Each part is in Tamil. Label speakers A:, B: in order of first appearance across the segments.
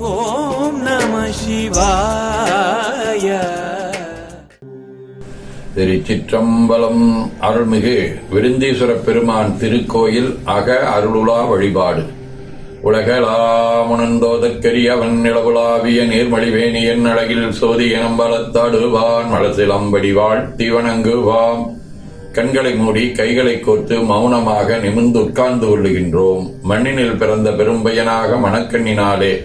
A: ஓம் நம சிவாய.
B: திருச்சிற்றம்பலம் அருள்மிகு விருந்தீஸ்வர பெருமான் திருக்கோயில் அக அருளுலா வழிபாடு. உலகலாமுணந்தோதற்கரியவன் நிலவுலாவிய நீர்மழிவேணியன் அழகில் சோதி எனம்பலத்தாடுவான். மலசிலம்படி வாழ்த்தி வணங்குவாம். கண்களை மூடி கைகளை கோர்த்து மௌனமாக நிமிர்ந்து உட்கார்ந்து கொள்ளுகின்றோம். மண்ணினில் பிறந்த பெரும்பயனாக மணக்கண்ணினாலே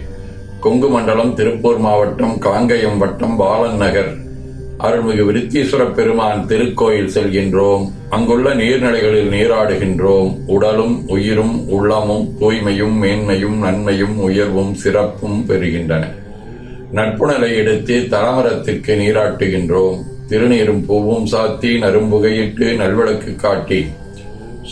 B: கொங்கு மண்டலம் திருப்பூர் மாவட்டம் காங்கயம் வட்டம் பாலன் நகர். அருள்மிகு விருத்தீஸ்வர பெருமான் திருக்கோயில் செல்கின்றோம். அங்குள்ள நீர்நிலைகளில் நீராடுகின்றோம். உடலும் உயிரும் உள்ளமும் தூய்மையும் மேன்மையும் நன்மையும் உயர்வும் சிறப்பும் பெறுகின்றன. நட்புணலை எடுத்து தலமரத்திற்கு நீராட்டுகின்றோம். திருநீரும் பூவும் சாத்தி நரும்புகையிட்டு நல்விளக்கு காட்டி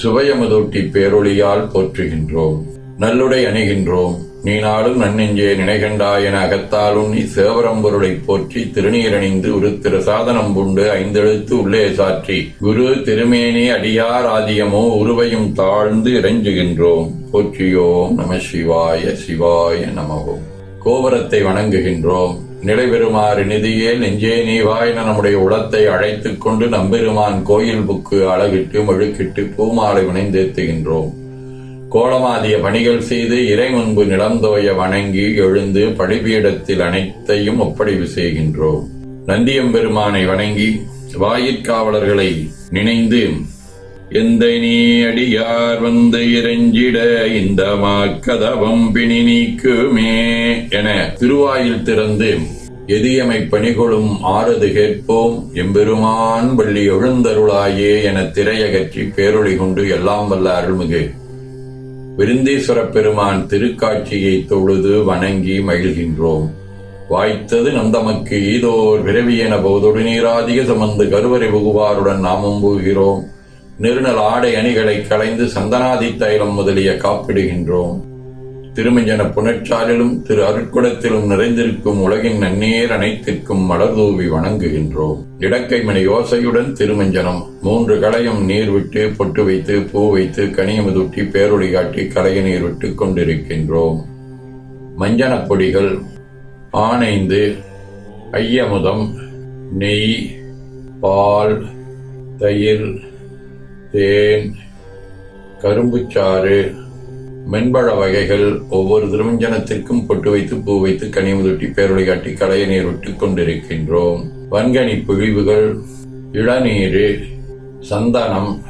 B: சுவையமுதூட்டி பேரொழியால் போற்றுகின்றோம். நல்லுடை அணிகின்றோம். நீ நாளும் நன்னெஞ்சே நினைகண்டாய் என அகத்தாலும் நீ சேவரம்பொருளைப் போற்றி திருநீரணிந்து ஒரு திரு சாதனம் புண்டு ஐந்தெழுத்து உள்ளே சாற்றி. குரு திருமேனி அடியார் ஆதியமோ உருவையும் தாழ்ந்து இறைஞ்சுகின்றோம். போற்றியோம் நம சிவாய சிவாய நமவோம் கோபுரத்தை வணங்குகின்றோம். நிலைபெறுமாறு நிதியே நெஞ்சே நீவாய் நம்முடைய உளத்தை அழைத்துக் கொண்டு நம்பெருமான் கோயில் புக்கு அழகிட்டு மெழுக்கிட்டு பூமாலை வினைந்தேத்துகின்றோம். கோலமாதிய பணிகள் செய்து இறை முன்பு நிலந்தோய வணங்கி எழுந்து பழிபீடத்தில் அனைத்தையும் ஒப்படைவு செய்கின்றோம். நந்தியம்பெருமானை வணங்கி வாயிற்காவலர்களை நினைந்து எந்த நீ அடியார் வந்து இறைஞ்சிட இந்த மாக்கதவம் பிணி நீக்குமே என திருவாயில் திறந்து எதியமை பணிகொளும் ஆறது கேட்போம். எம்பெருமான் வள்ளி எழுந்தருளாயே என திரையகற்றி பேரொழி கொண்டு எல்லாம் வல்ல அருள்மிகு. விருந்தீஸ்வர பெருமான் திருக்காட்சியை தொழுது வணங்கி மகிழ்கின்றோம். வாய்த்தது நந்தமக்கு ஈதோர் விரவியன போதொடு நீராதிக சுமந்து கருவறை புகுவாருடன் நாமும் போகிறோம். நெருநல் ஆடை அணிகளை களைந்து சந்தனாதி தைலம் முதலிய காப்பிடுகின்றோம். திருமஞ்சன புனச்சாலிலும் திரு அருட்குடத்திலும் நிறைந்திருக்கும் உலகின் நன்னீர் அனைத்திற்கும் மலர்தூவி வணங்குகின்றோம். இடக்கை மணி யோசையுடன் திருமஞ்சனம் மூன்று களையும் நீர் விட்டு பொட்டு வைத்து பூ வைத்து கனியமுதுட்டி பேரொளி காட்டி கலைய நீர் விட்டு கொண்டிருக்கின்றோம். மஞ்சனப் பொடிகள் ஆனைந்து ஐயமுதம் நெய் பால் தயிர் தேன் கரும்புச்சாறு மென்பழ வகைகள் ஒவ்வொரு திருமஞ்சனத்திற்கும் பொட்டு வைத்து பூ வைத்து கனிமுதுட்டி பேரொளி காட்டி கடையை நீர் விட்டுக் கொண்டிருக்கின்றோம். வன்கனி பிழிவுகள் இளநீர் சந்தனம்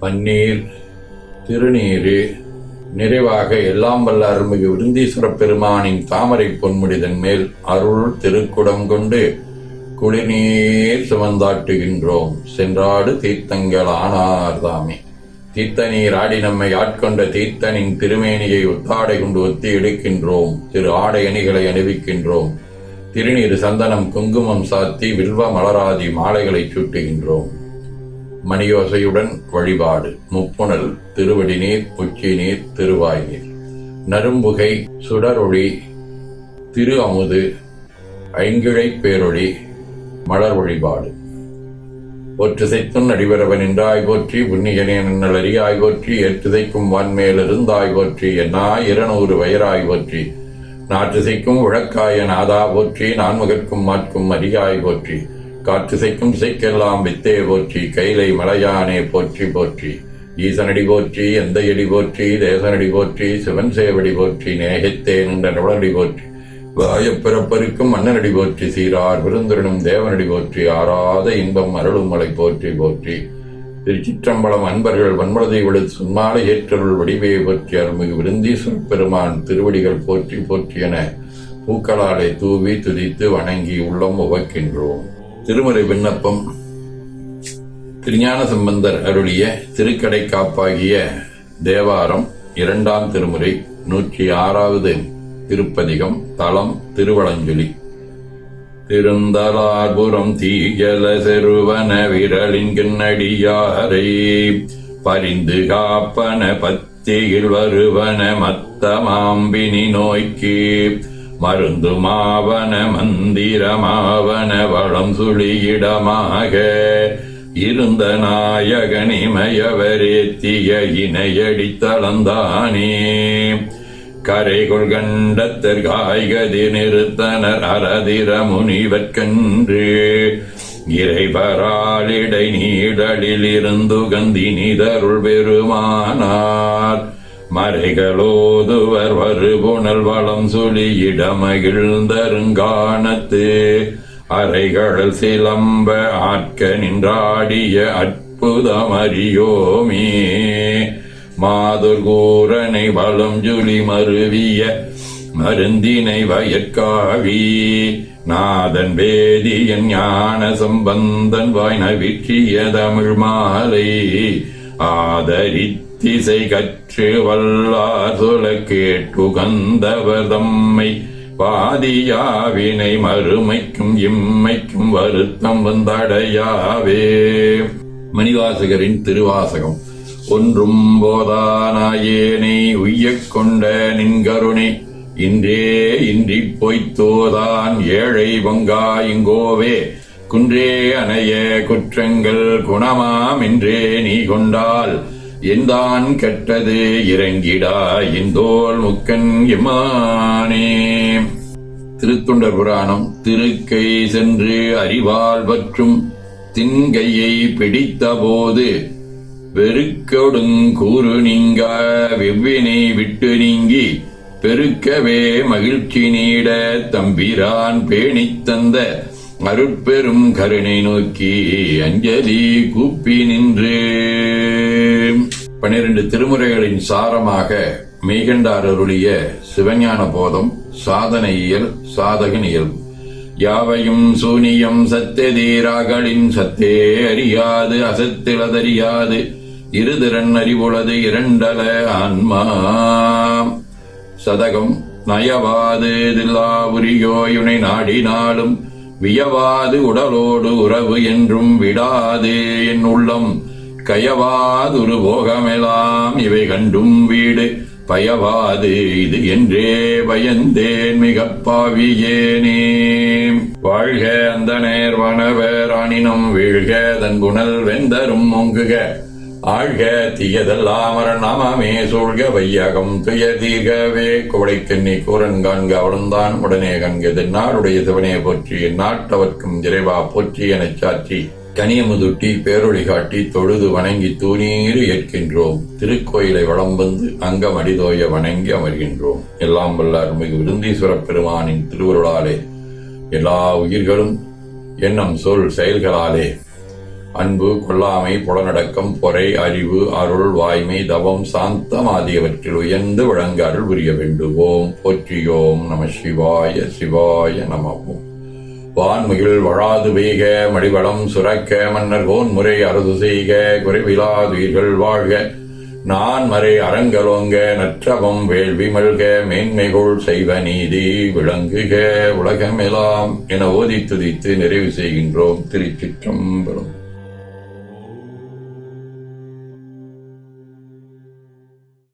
B: பன்னீர் திருநீர் நிறைவாக எல்லாம் வல்ல அருள்மிகு விருந்தீஸ்வர பெருமானின் தாமரை பொன்முடிதன் மேல் அருள் திருக்குடம் கொண்டு குளிர்நீர் சுமந்தாட்டுகின்றோம். சென்றாடு தீர்த்தங்கள் ஆனார்தாமே. தீத்தனீர் ஆடி நம்மை ஆட்கொண்ட தீர்த்தனின் திருமேனியை ஒத்தாடை கொண்டு ஒத்தி எடுக்கின்றோம். திரு ஆடை அணிகளை அணிவிக்கின்றோம். திருநீர் சந்தனம் குங்குமம் சாத்தி வில்வ மலராதி மாலைகளை சூட்டுகின்றோம். மணியோசையுடன் வழிபாடு. முப்புணல் திருவடி நீர் உச்சி நீர் திருவாய் நீர் நரும்புகை சுடரொளி திரு அமுது ஐங்கிழை பேரொளி மலர் வழிபாடு. ஒற்றுதைத்தும் நடிபரவன் என்றாய் போற்றி புண்ணியனே நன்னல் அறியாய் போற்றி ஏற்றுசைக்கும் வான்மேல் போற்றி என்னா இருநூறு வயராய் போற்றி. நாற்றுசைக்கும் உழக்காய நாதா போற்றி நான்முகற்கும் மாற்கும் அரியாய் போற்றி. காற்றுசைக்கும் இசைக்கெல்லாம் வித்தே போற்றி கைலை மலையானே போற்றி போற்றி. ஈசனடி போற்றி எந்த எடி போற்றி தேசனடி போற்றி சிவன் சேவடி போற்றி நேகத்தே நின்ற நுழடி போற்றி. வாயப்பிறப்பருக்கும் மன்னனடி போற்றி சீரார் விருந்திரனும் தேவனடி போற்றி ஆறாத இன்பம் அருளும் மலை போற்றி போற்றி. திருச்சிற்றம்பலம் அன்பர்கள் வன்மலதை விழுத்து சும்மாலை ஏற்றருள் வடிவையை போற்றி அருள்மிகு விருந்தீஸ்வர பெருமான் திருவடிகள் போற்றி போற்றி என பூக்களாலை தூவி துதித்து வணங்கி உள்ளம் உவக்கின்றோம். திருமறை விண்ணப்பம். திருஞான சம்பந்தர் அருளிய திருக்கடை காப்பாகிய தேவாரம் இரண்டாம் திருமுறை நூற்றி ஆறாவது. திருப்பதிகம் தளம் திருவளஞ்சொலி திருந்தலார்புறம் தீயல செருவன விரலின் கிண்ணடியாரை பரிந்து காப்பன பத்தியில் வருவன மத்த மாம்பினி நோய்க்கு மருந்து மாவன மந்திரமாவன வளம் சுழியிடமாக இருந்த நாயகனிமயவரேத்திய இணையடித்தளந்தானே. கரை கொள்கண்டத்தர் காய்கதி நிறுத்தனர் அரதிர முனிவற்கன்று இறைவராலிடை நீடலில் இருந்து கந்தி நிதருள் பெருமானார். மறைகளோதுவர் வருபுணல் வளம் சுழி இடமகிழ்ந்தருங்கானத்து. அறைகள் சிலம்ப ஆட்க நின்றாடிய அற்புதமறியோமே. மாதுர்கூரனை வளம் ஜுலி மருவிய மருந்தினை வயற்காவி. நாதன் வேதியன் ஞான சம்பந்தன் வாய் நவிற்றிய தமிழ் மாலை. ஆதரித்திசை கற்று வல்லார் சொல கேட்டுகந்தவர் தம்மை. பாதியாவினை மறுமைக்கும் இம்மைக்கும் வருத்தம் வந்தடையாவே. மணிவாசகரின் திருவாசகம். ஒன்றும் போதானாயேனை உய்யக் கொண்ட நின்கருணை. இன்றே இன்றி பொய்த்தோதான் ஏழை பொங்கா இங்கோவே. குன்றே அணைய குற்றங்கள் குணமாம் என்றே நீ கொண்டால். எந்தான் கெட்டது இறங்கிடா இந்தோல் முக்கன் இமானே திருத்தொண்டர் புராணம் திருக்கை சென்று அறிவால் பற்றும் தின்கையை பிடித்தபோது பெருக்கொடுங் கூறு நீங்க வெவ்வினை விட்டு நீங்கி பெருக்கவே மகிழ்ச்சி நீட தம்பிரான் பேணித் தந்த அருட்பெரும் கருணை நோக்கி அஞ்சலி கூப்பி நின்று. பனிரெண்டு திருமுறைகளின் சாரமாக மெய்கண்டார் அருளிய சிவஞான போதம் சாதனையியல் சாதகனியல் யாவையும் சூனியம் சத்தெதீராகளின் சத்தே அறியாது அசத்திலதறியாது. இருதிறன் அறிவுளது இரண்டல ஆன்மா. சதகம் நயவாது தில்லா உரியோயுனை நாடினாலும் வியவாது உடலோடு உறவு என்றும் விடாது என் உள்ளம் கயவாதுரு போகமெல்லாம் இவை கண்டும் வீடு. பயவாது இது என்றே பயந்தேன் மிகப் பாவியேனே வாழ்க அந்த நேர் வனவர் ஆனினம் வீழ்க தன் புனல் வெந்தரும் மொங்குக. ஆழ்க தீயதெல்லாம் நாமமே சூழ்க வையகம் துய தீர்கவே. குவளைக்கண்ணி கூரன் காண்க அவளுந்தான் உடனே கண்க. தென்னாடுடைய சிவனே போற்றி நாட்டவர்க்கும் இறைவா போற்றி எனச் சாற்றி. கனியமுதுட்டி பேரொழி காட்டி தொழுது வணங்கி தூணீறு ஏற்கின்றோம். திருக்கோயிலை வளம் வந்து அங்கம் அடிதோய வணங்கி அமர்கின்றோம். எல்லாம் வல்ல அருள்மிகு விருந்தீஸ்வரப் பெருமானின் திருவருளாலே எல்லா உயிர்களும் எண்ணம் சொல் செயல்களாலே. அன்பு கொல்லாமை புலனடக்கம் பொறை அறிவு அருள் வாய்மை தவம் சாந்தம் ஆகியவற்றில் உயர்ந்து விளங்க அருள் புரிய வேண்டுவோம். போற்றியோம் நம சிவாய சிவாய நமவோம் வான்மிகில் வழாது பெய்க மடிவளம் சுரக்க மன்னர் கோன் முறை அறுது செய்க குறைவிலாதுயிர்கள் வாழ்க. நான் மறை அரங்கலோங்க நற்றபம் வேள்வி மல்க மேன்மைகோள் செய்வ நீதி விளங்குக உலகமெல்லாம் என ஓதி துதித்து நிறைவு செய்கின்றோம் திருச்சிற்றம்பலம்.